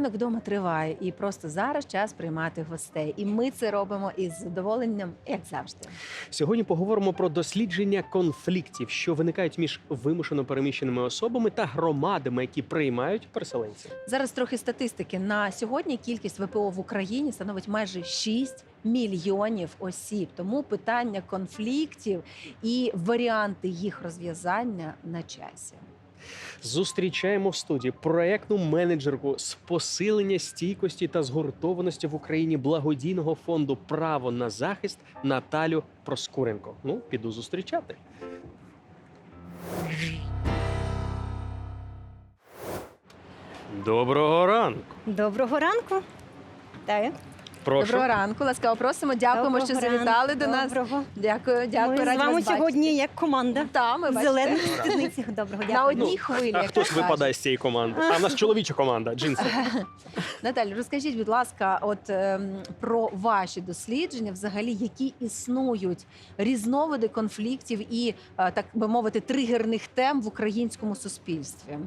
Ранок вдома триває, і просто зараз час приймати гостей. І ми це робимо із задоволенням, як завжди. Сьогодні поговоримо про дослідження конфліктів, що виникають між вимушено переміщеними особами та громадами, які приймають переселенців. Зараз трохи статистики. На сьогодні кількість ВПО в Україні становить майже 6 мільйонів осіб. Тому питання конфліктів і варіанти їх розв'язання на часі. Зустрічаємо в студії проектну менеджерку з посилення стійкості та згуртованості в Україні благодійного фонду Право на захист Наталю Проскуренко. Ну, піду зустрічати. Доброго ранку. Доброго ранку. Вітаю. Прошу. Доброго ранку, ласкаво просимо. Дякуємо, Доброго що ранку. завітали до нас. Доброго. Дякую, дякую. Ми раді з вами вас сьогодні бачити. як команда Та, ми в бачите, зелених спідницях. Доброго на одній Ну, хвилі. А як хтось то кажуть. випадає з цієї команди? А в нас чоловіча команда, джинси. Наталю, розкажіть, будь ласка, от ем, про ваші дослідження, взагалі, які існують різновиди конфліктів і е, так би мовити, тригерних тем в українському суспільстві.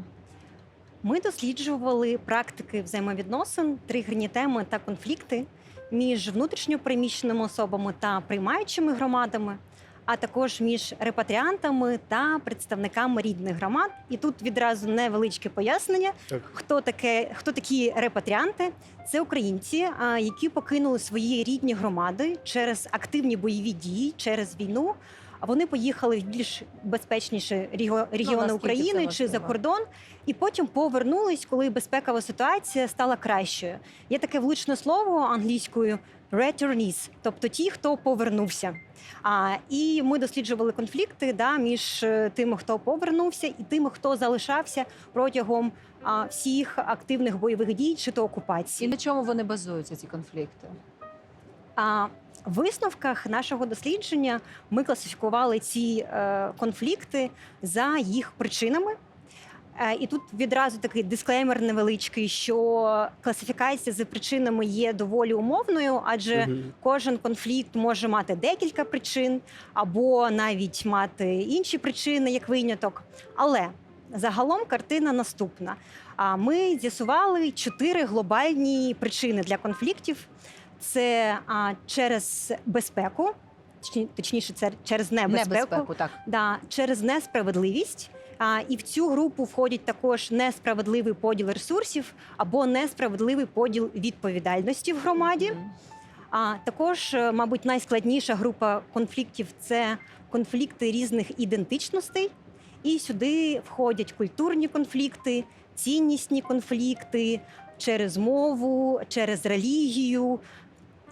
Ми досліджували практики взаємовідносин, тригерні теми та конфлікти між внутрішньо переміщеними особами та приймаючими громадами, а також між репатріантами та представниками рідних громад. І тут відразу невеличке пояснення. Так. Хто таке, хто такі репатріанти? Це українці, які покинули свої рідні громади через активні бойові дії, через війну. А вони поїхали в більш безпечніші регіони наскільки України чи за кордон, і потім повернулись, коли безпекова ситуація стала кращою. Є таке влучне слово англійською returnees, тобто ті, хто повернувся. А, і ми досліджували конфлікти да, між е, тими, хто повернувся, і тими, хто залишався протягом а, всіх активних бойових дій чи то І на чому вони базуються, ці конфлікти? А висновках нашого дослідження ми класифікували ці е, конфлікти за їх причинами. Е, І тут відразу такий дисклеймер невеличкий, що класифікація за причинами є доволі умовною, адже Мгм. кожен конфлікт може мати декілька причин, або навіть мати інші причини як виняток. Але загалом картина наступна. Ми з'ясували чотири глобальні причини для конфліктів: це а, через безпеку, точніше, це через небезпеку, Небезпеку, так. Да, через несправедливість. А, і в цю групу входять також несправедливий поділ ресурсів або несправедливий поділ відповідальності в громаді. А також, е, мабуть, найскладніша група конфліктів це конфлікти різних ідентичностей. І сюди входять культурні конфлікти, ціннісні конфлікти через мову, через релігію.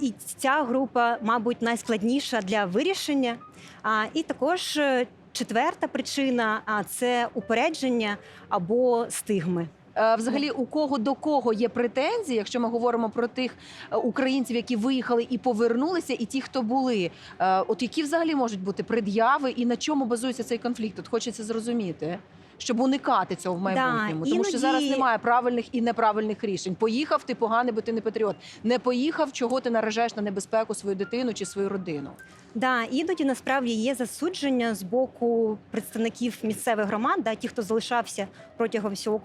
І ця група, мабуть, найскладніша для вирішення. А, і також е, четверта причина а, це упередження або стигми. Е, Взагалі, у кого до кого є претензії, якщо ми говоримо про тих е, українців, які виїхали і повернулися, і ті, хто були, от які взагалі можуть бути пред'яви, і на чому базується цей конфлікт? От хочеться зрозуміти, щоб уникати цього в майбутньому. Тому що зараз немає правильних і неправильних рішень. Поїхав, ти поганий, бо ти не патріот. Не поїхав, чого ти наражаєш на небезпеку свою дитину чи свою родину. Да, іноді насправді є засудження з боку представників місцевих громад, да, ті, хто залишався протягом всього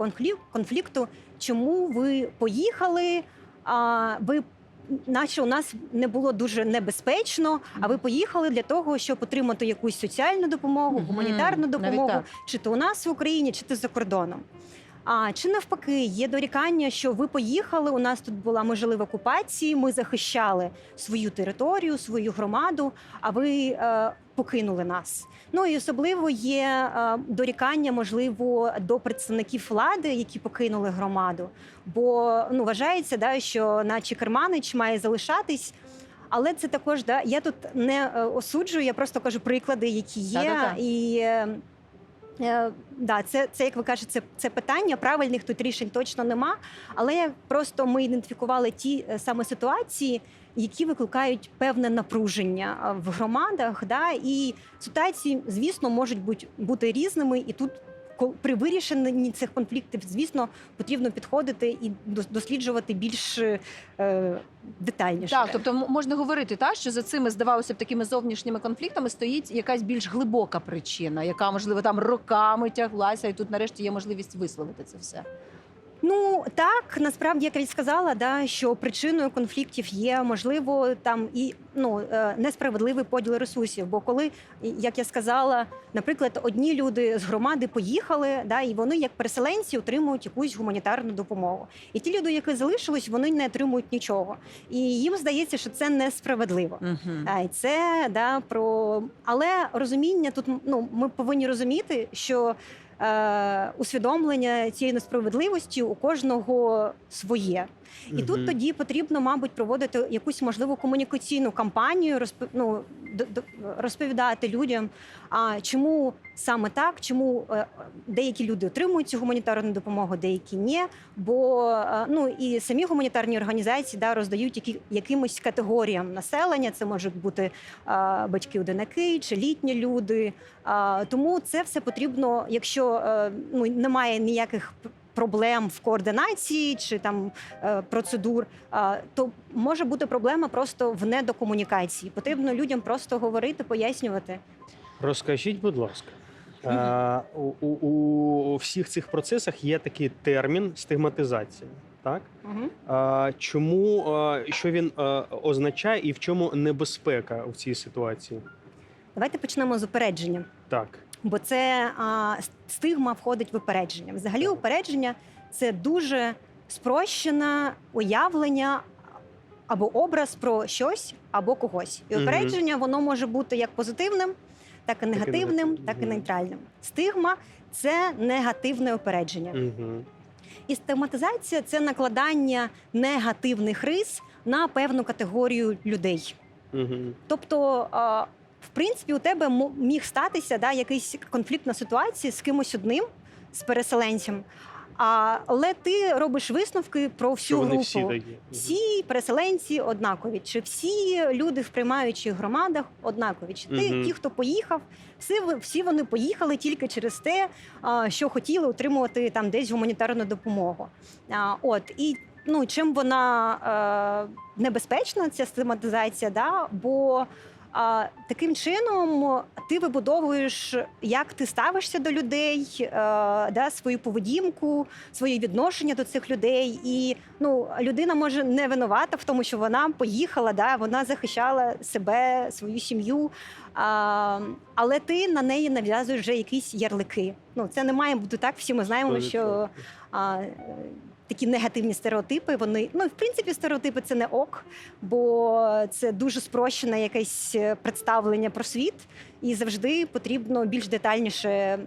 конфлікту. Чому ви поїхали? А ви наче у нас не було дуже небезпечно, а ви поїхали для того, щоб отримати якусь соціальну допомогу, гуманітарну навіть допомогу, так. чи то у нас в Україні, чи то за кордоном. А чи навпаки, є дорікання, що ви поїхали? У нас тут була ми жили в окупації, ми захищали свою територію, свою громаду, а ви е, покинули нас. Ну і особливо є е, дорікання, можливо, до представників влади, які покинули громаду. Бо ну вважається, да, що наче Керманич має залишатись. Але це також да, я тут не е, осуджую, я просто кажу приклади, які є. Та-та-та. І е, да, це, це, як ви кажете, це, це питання. Правильних тут рішень точно нема. Але просто ми ідентифікували ті е, саме ситуації, які викликають певне напруження е, в громадах. Да? І ситуації, звісно, можуть бути, бути різними. І тут при вирішенні цих конфліктів, звісно, потрібно підходити і дос- досліджувати більш е, детальніше. Так, тобто можна говорити, та що за цими здавалося б такими зовнішніми конфліктами стоїть якась більш глибока причина, яка можливо там роками тяглася, і тут нарешті є можливість висловити це все. Ну так насправді як я сказала, да що причиною конфліктів є можливо там і ну е, несправедливий поділ ресурсів. Бо коли, як я сказала, наприклад, одні люди з громади поїхали, да, і вони як переселенці отримують якусь гуманітарну допомогу. І ті люди, які залишились, вони не отримують нічого. І їм здається, що це несправедливо. І це да про але розуміння тут ну ми повинні розуміти, що усвідомлення цієї несправедливості у кожного своє. І тут тоді потрібно, мабуть, проводити якусь можливо комунікаційну кампанію, розп... ну, д- д- розповідати людям, а чому саме так, чому е, деякі люди отримують цю гуманітарну допомогу, деякі ні. Бо е, ну і самі гуманітарні організації да, роздають які, якимось категоріям населення. Це можуть бути е, батьки-одинаки чи літні люди. А, тому це все потрібно, якщо е, ну немає ніяких проблем в координації чи там е, процедур, а, то може бути проблема просто в недокомунікації. Потрібно людям просто говорити, пояснювати. Розкажіть, будь ласка. А, у, у, у всіх цих процесах є такий термін стигматизація. Так? Угу. А, чому що він означає і в чому небезпека в цій ситуації? Давайте почнемо з упередження. Так. Бо це а, стигма входить в упередження. Взагалі, упередження це дуже спрощене уявлення або образ про щось або когось. І упередження воно може бути як позитивним, так і негативним, так і нейтральним. Стигма це негативне упередження. Угу. І стигматизація це накладання негативних рис на певну категорію людей. Угу. Тобто, в принципі, у тебе міг статися да, якась конфліктна ситуація з кимось одним, з переселенцем. А, але ти робиш висновки про всю групу. всі такі. Всі переселенці однакові, чи всі люди в приймаючих громадах однакові. Чи ти, Мгм. ті, хто поїхав, всі, всі вони поїхали тільки через те, що хотіли отримувати там десь гуманітарну допомогу. От і ну чим вона е, небезпечна, ця стигматизація, да? бо таким чином ти вибудовуєш, як ти ставишся до людей, е, да, свою поведінку, своє відношення до цих людей. І ну, людина може не винувата в тому, що вона поїхала, да, вона захищала себе, свою сім'ю. А, але ти на неї нав'язуєш вже якісь ярлики. Ну, це не має бути так. Всі ми знаємо, що а, такі негативні стереотипи. Вони ну в принципі стереотипи це не ок, бо це дуже спрощене якесь е, представлення про світ, і завжди потрібно більш детальніше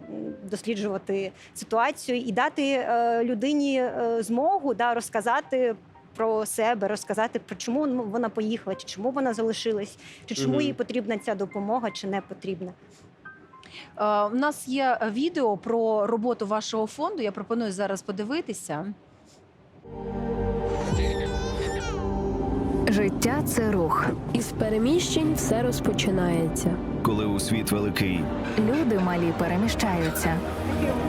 досліджувати ситуацію і дати е, людині е, змогу да, розказати. Про себе розказати про чому вона поїхала, чи чому вона залишилась, чи чому Мгм. їй потрібна ця допомога, чи не потрібна. Е, У нас є відео про роботу вашого фонду. Я пропоную зараз подивитися. Життя це рух. Із переміщень все розпочинається. коли у світ великий, Люди малі переміщаються.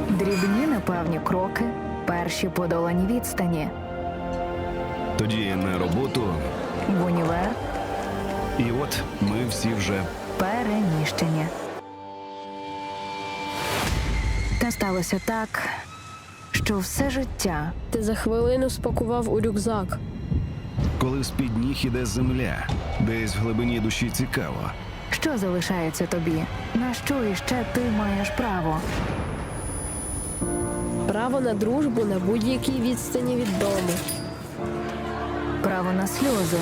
Дрібні непевні кроки, перші подолані відстані. тоді на роботу, В універ і от ми всі вже переміщені. Та сталося так, що все життя Ти за хвилину спакував у рюкзак. коли з під ніг іде земля, десь в глибині душі цікаво. Що залишається тобі? На що іще ти маєш право? Право на дружбу на будь-якій відстані від дому. Право на сльози.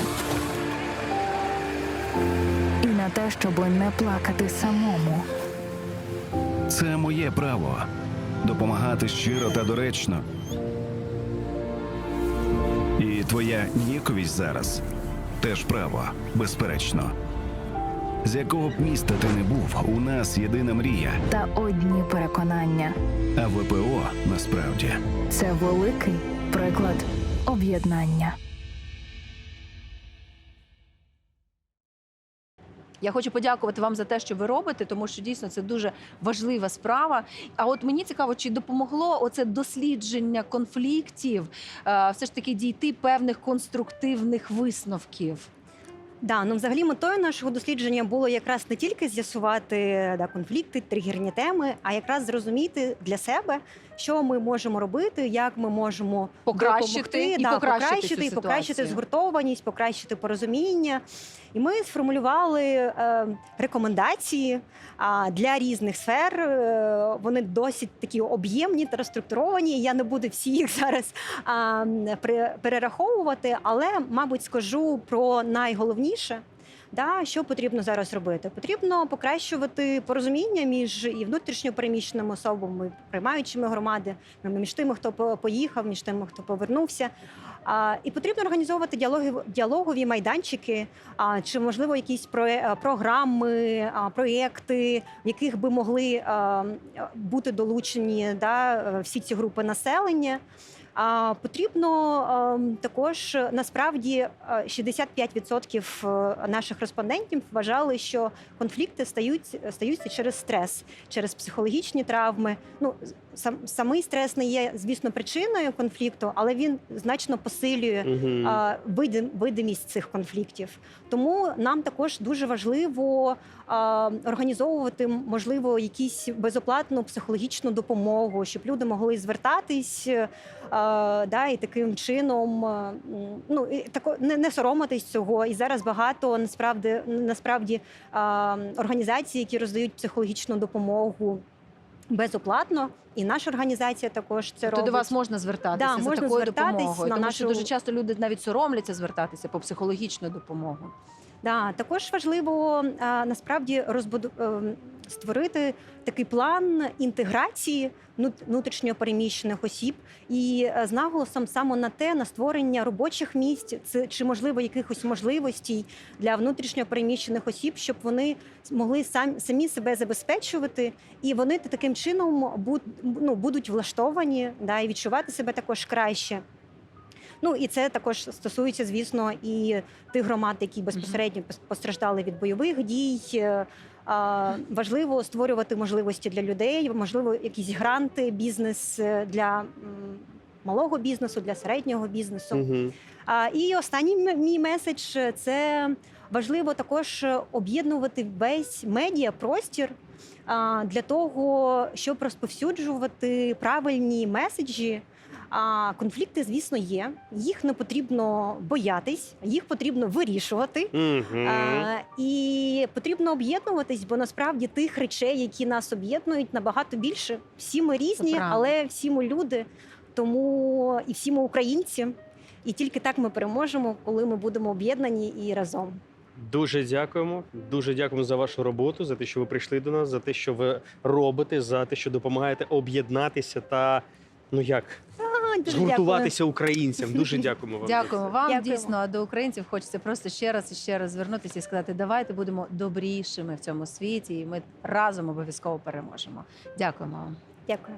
І на те, щоб не плакати самому. Це моє право допомагати щиро та доречно. І твоя ніяковість зараз теж право, безперечно. З якого б міста ти не був, у нас єдина мрія, Та одні переконання. а ВПО насправді Це великий приклад об'єднання. Я хочу подякувати вам за те, що ви робите, тому що дійсно це дуже важлива справа. А от мені цікаво, чи допомогло оце дослідження конфліктів е, все ж таки дійти певних конструктивних висновків. Да, ну взагалі метою нашого дослідження було якраз не тільки з'ясувати да, конфлікти, тригерні теми, а якраз зрозуміти для себе, що ми можемо робити, як ми можемо Покращити допомогти, і да, покращити покращити, і покращити згуртованість, покращити порозуміння. І ми сформулювали е, рекомендації а, для різних сфер. Е, Вони досить такі об'ємні та структуровані. Я не буду всі їх зараз а, пере- перераховувати, але, мабуть, скажу про найголовніше. Да, що потрібно зараз робити? Потрібно покращувати порозуміння між і внутрішньо переміщеними особами, приймаючими громади, між тими, хто поїхав, між тими, хто повернувся. А, і потрібно організовувати діалоги, діалогові майданчики, а, чи можливо якісь про, програми, а, проєкти, в яких би могли а, бути долучені да, е, всі ці групи населення. А потрібно ем, також е, насправді е, 65% е, наших респондентів вважали, що конфлікти стають стаються через стрес, через психологічні травми. Ну сам самий стрес не є, звісно, причиною конфлікту, але він значно посилює Мгм. а, видим, видимість цих конфліктів. Тому нам також дуже важливо а, організовувати можливо якісь безоплатну психологічну допомогу, щоб люди могли звертатись. А, да, і таким чином а, ну і тако не, не соромитись цього. І зараз багато насправді насправді а, організацій, які роздають психологічну допомогу безоплатно. І наша організація також це Тобто робить. до вас можна звертатися Да, за можна такою звертатись допомогою, на тому що дуже часто люди навіть соромляться звертатися по психологічну допомогу. Да, також важливо насправді розбуду... створити такий план інтеграції ну- внутрішньо переміщених осіб і е, з наголосом саме на те, на створення робочих місць, чи можливо якихось можливостей для внутрішньо переміщених осіб, щоб вони могли сам, самі себе забезпечувати, і вони таким чином ну, будуть влаштовані да, і відчувати себе також краще. Ну і це також стосується, звісно, і тих громад, які безпосередньо постраждали від бойових дій. Важливо створювати можливості для людей, можливо, якісь гранти, бізнес е, для малого бізнесу, для середнього бізнесу. А, І останній мій меседж е, це важливо також об'єднувати весь медіапростір для того, щоб розповсюджувати правильні меседжі. А конфлікти, звісно, є. Їх не потрібно боятись, їх потрібно вирішувати. Мгм. А, і потрібно об'єднуватись, бо насправді тих речей, які нас об'єднують, набагато більше. Всі ми різні, правда. але всі ми люди, тому і всі ми українці. І тільки так ми переможемо, коли ми будемо об'єднані і разом. Дуже дякуємо. Дуже дякуємо за вашу роботу, за те, що ви прийшли до нас, за те, що ви робите, за те, що допомагаєте об'єднатися та ну як А, дуже згуртуватися українцям. Дуже дякуємо вам. Дякуємо вам. Дякуємо. Дійсно, а до українців хочеться просто ще раз і ще раз звернутися і сказати: давайте будемо добрішими в цьому світі, і ми разом обов'язково переможемо. Дякуємо вам. Дякую.